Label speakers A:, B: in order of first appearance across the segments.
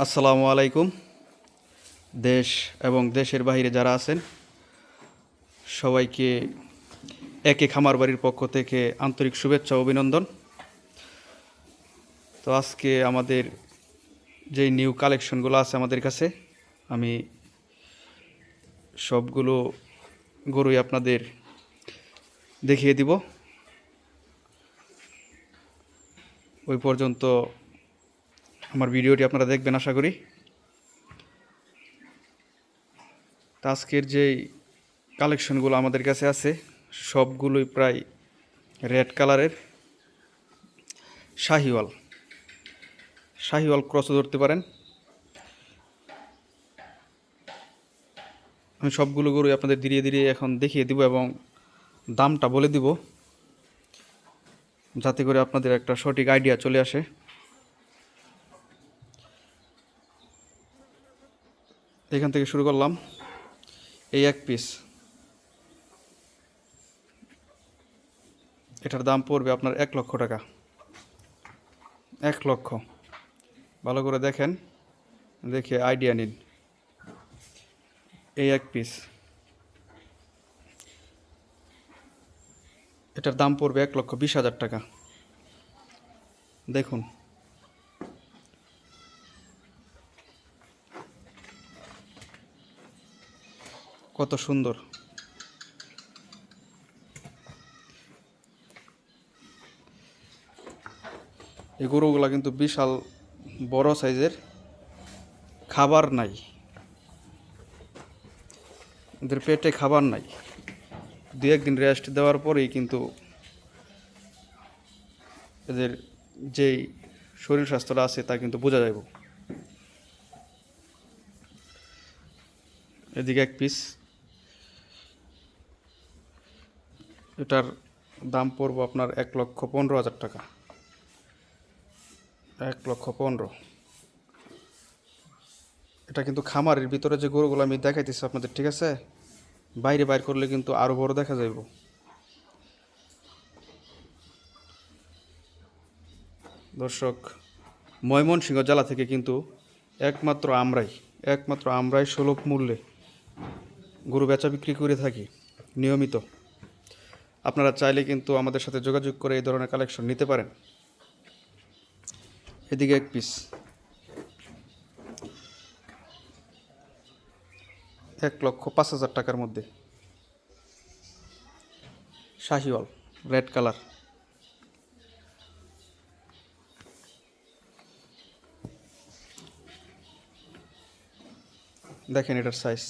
A: আসসালামু আলাইকুম। দেশ এবং দেশের বাইরে যারা আছেন, সবাইকে একে খামার বাড়ির পক্ষ থেকে আন্তরিক শুভেচ্ছা অভিনন্দন। তো আজকে আমাদের যে নিউ কালেকশনগুলো আছে আমাদের কাছে, আমি সবগুলো গরুই আপনাদের দেখিয়ে দিব। ওই পর্যন্ত আমার ভিডিওটি আপনারা দেখবেন, আশা করি। তা আজকের যেই কালেকশনগুলো আমাদের কাছে আছে, সবগুলোই প্রায় রেড কালারের। শাহিওয়াল। শাহিওয়াল ক্রসও ধরতে পারেন। আমি সবগুলো গরুই আপনাদের ধীরে ধীরে এখন দেখিয়ে দিব এবং দামটা বলে দিব, যাতে করে আপনাদের একটা সঠিক আইডিয়া চলে আসে। এখান থেকে শুরু করলাম। এই এক পিস এটার দাম পড়বে আপনার এক লক্ষ টাকা। এক লক্ষ। ভালো করে দেখেন, দেখে আইডিয়া নিন। এই এক পিস এটার দাম পড়বে এক লক্ষ বিশ হাজার টাকা। দেখুন। কত সুন্দর। এই গরুগুলা কিন্তু বিশাল বড় সাইজের। খাবার নাই। এদের পেটে খাবার নাই। দু একদিন রেস্ট দেওয়ার পরেই কিন্তু এদের যেই শরীর স্বাস্থ্যটা আছে তা কিন্তু বোঝা যাইব। এদিকে এক পিস এটার দাম পড়ব আপনার এক লক্ষ পনেরো হাজার টাকা। এক লক্ষ পনেরো। এটা কিন্তু খামারের ভিতরে যে গরুগুলো আমি দেখাইতেছি আপনাদের, ঠিক আছে? বাইরে বাইর করলে কিন্তু আরও বড় দেখা যাইব। দর্শক, ময়মনসিংহ জেলা থেকে কিন্তু একমাত্র আমরাই একমাত্র আমরাই সুলভ মূল্যে গরু বেচা বিক্রি করে থাকি, নিয়মিত। আপনারা চাইলে কিন্তু আমাদের সাথে যোগাযোগ করে এই ধরনের কালেকশন নিতে পারেন। এদিকে এক পিস এক লক্ষ পাঁচ হাজার টাকার মধ্যে। শাহিওয়াল রেড কালার দেখেন এটার সাইজ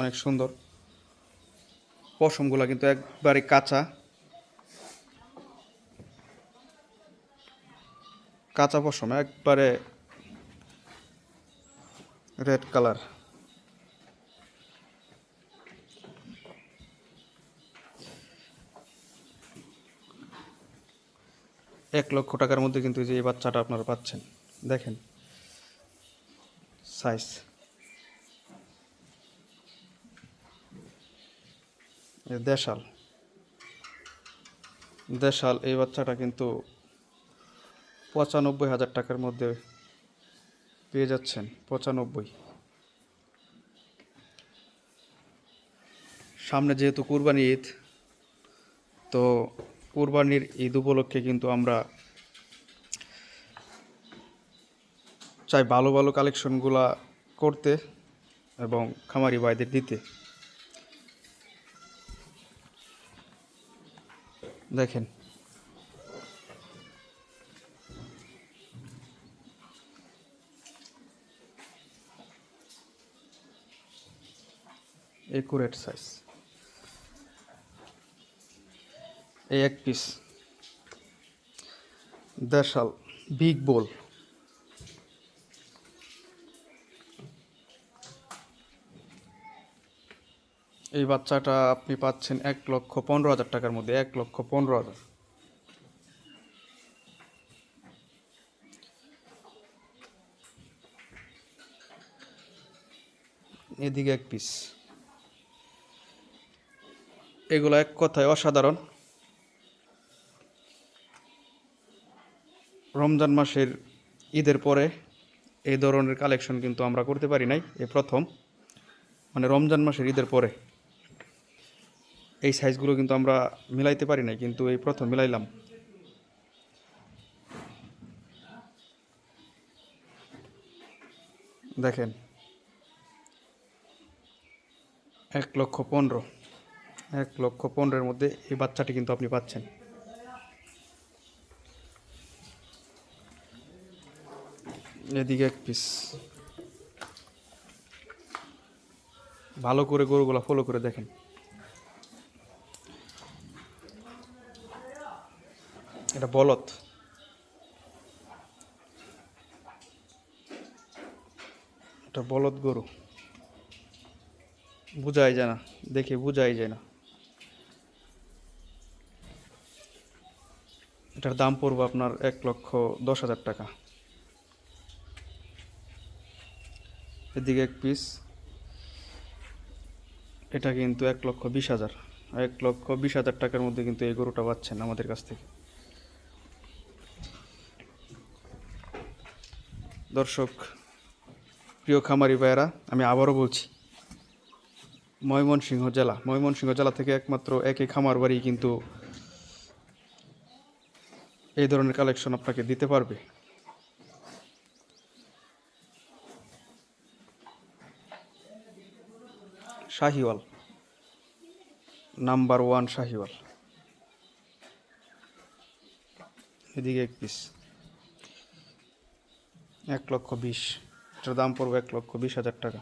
A: অনেক সুন্দর। পশমগুলো কিন্তু একবারে কাঁচা। কাঁচা পশম, একবারে রেড কালার এক লক্ষ টাকার মধ্যে কিন্তু এই বাচ্চাটা আপনারা পাচ্ছেন। দেখেন সাইজ দেশাল। দেশাল এই বাচ্চাটা কিন্তু পঁচানব্বই হাজার টাকার মধ্যে পেয়ে যাচ্ছেন, পঁচানব্বই। সামনে যেহেতু কুরবানি ঈদ, তো কুরবানির ঈদ উপলক্ষে কিন্তু আমরা চাই ভালো ভালো কালেকশনগুলা করতে এবং খামারি ভাইদের দিতে। দেখেন। একুরেট সাইজ এই এক পিস দেশাল বিগ বোল এই বাচ্চাটা আপনি পাচ্ছেন এক লক্ষ পনেরো হাজার টাকার মধ্যে, এক লক্ষ পনেরো হাজার। এদিকে এক পিস এগুলো এক কথায় অসাধারণ। রমজান মাসের ঈদের পরে এই ধরনের কালেকশন কিন্তু আমরা করতে পারি নাই, এ প্রথম। মানে রমজান মাসের ঈদের পরে। এই সাইজগুলো কিন্তু আমরা মিলাইতে পারি নাই, কিন্তু এই প্রথম মিলাইলাম। দেখেন। এক লক্ষ পনেরো। এক লক্ষ পনেরোর মধ্যে এই বাচ্চাটি কিন্তু আপনি পাচ্ছেন। এদিকে এক পিস ভালো করে গরুগুলা ফলো করে দেখেন। এটা বলত এটা বলদ গরু। বুঝাই যায় না, দেখে বুঝাই যায় না। এটার দাম পড়বে আপনার এক লক্ষ দশ হাজার টাকা। এদিকে এক পিস এটা কিন্তু এক লক্ষ বিশ হাজার। এক লক্ষ বিশ হাজার টাকার মধ্যে কিন্তু এই গরুটা পাচ্ছেন আমাদের কাছ থেকে। দর্শক, প্রিয় খামারি ভাইয়েরা, আমি আবারও বলছি, ময়মনসিংহ জেলা ময়মনসিংহ জেলা থেকে একমাত্র একই খামার বাড়ি কিন্তু এই ধরনের কালেকশন আপনাকে দিতে পারবে। Sahiwal, number one Sahiwal. এদিকে এক পিস এক লক্ষ বিশ। এটার দাম পড়বে এক লক্ষ বিশ হাজার টাকা।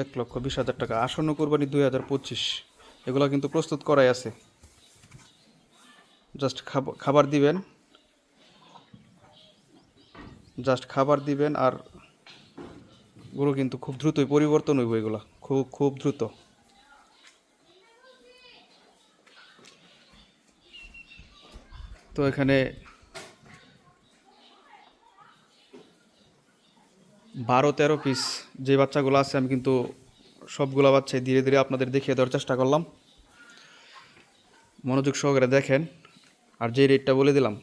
A: এক লক্ষ বিশ হাজার টাকা। আসন্ন কোরবানি দুই হাজার পঁচিশ। এগুলো কিন্তু প্রস্তুত করাই আছে। জাস্ট খাবার দিবেন। জাস্ট খাবার দিবেন আর গরু কিন্তু খুব দ্রুতই পরিবর্তন হইব এগুলো। খুব খুব দ্রুত। তো এখানে বারো তেরো পিস যে বাচ্চাগুলো আছে, আমি কিন্তু সবগুলো বাচ্চাই ধীরে ধীরে আপনাদের দেখিয়ে দেওয়ার চেষ্টা করলাম। মনোযোগ সহকারে দেখেন, আর যে রেটটা বলে দিলাম,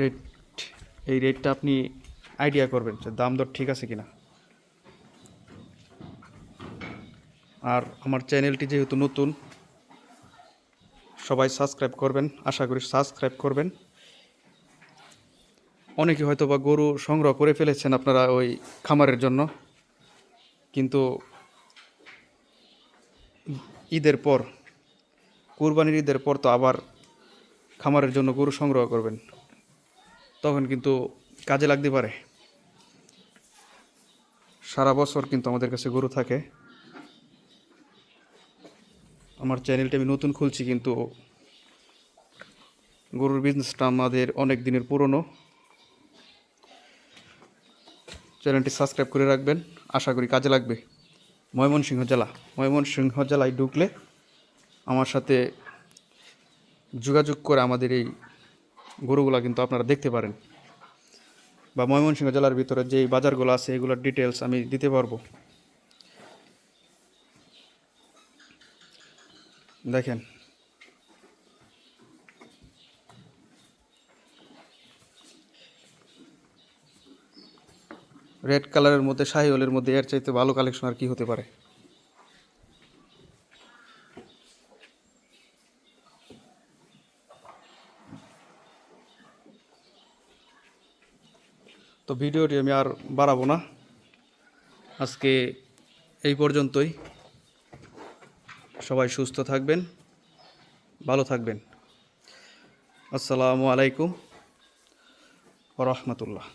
A: রেট, এই রেটটা আপনি আইডিয়া করবেন যে দাম দর ঠিক আছে কিনা। আর আমার চ্যানেলটি যেহেতু নতুন, সবাই সাবস্ক্রাইব করবেন, আশা করি সাবস্ক্রাইব করবেন। অনেকে হয়তো বা গরু সংগ্রহ করে ফেলেছেন আপনারা ওই খামারের জন্য। কিন্তু ঈদের পর, কুরবানির ঈদের পর তো আবার খামারের জন্য গরু সংগ্রহ করবেন। তখন কিন্তু কাজে লাগতে পারে। সারা বছর কিন্তু আমাদের কাছে গরু থাকে। আমার চ্যানেলটা আমি নতুন খুলছি কিন্তু গরুর বিজনেসটা আমাদের অনেক দিনের পুরনো। চ্যানেলটি সাবস্ক্রাইব করে রাখবেন। আশা করি কাজে লাগবে। ময়মনসিংহ জেলা। ময়মনসিংহ জেলায় ঢুকলে আমার সাথে যোগাযোগ করে আমাদের এই গরুগুলা কিন্তু আপনারা দেখতে পারেন। বা ময়মনসিংহ জেলার ভিতরে যে বাজারগুলো আছে, এগুলোর ডিটেলস আমি দিতে পারব। দেখেন রেড কালারের মধ্যে শাহিওয়ালের মধ্যে এর চাইতে ভালো কালেকশন আর কি হতে পারে? তো ভিডিওটি আমি আর বাড়াবো না। আজকে এই পর্যন্তই। সবাই সুস্থ থাকবেন, ভালো থাকবেন। আসসালামু আলাইকুম রহমতুল্লাহ।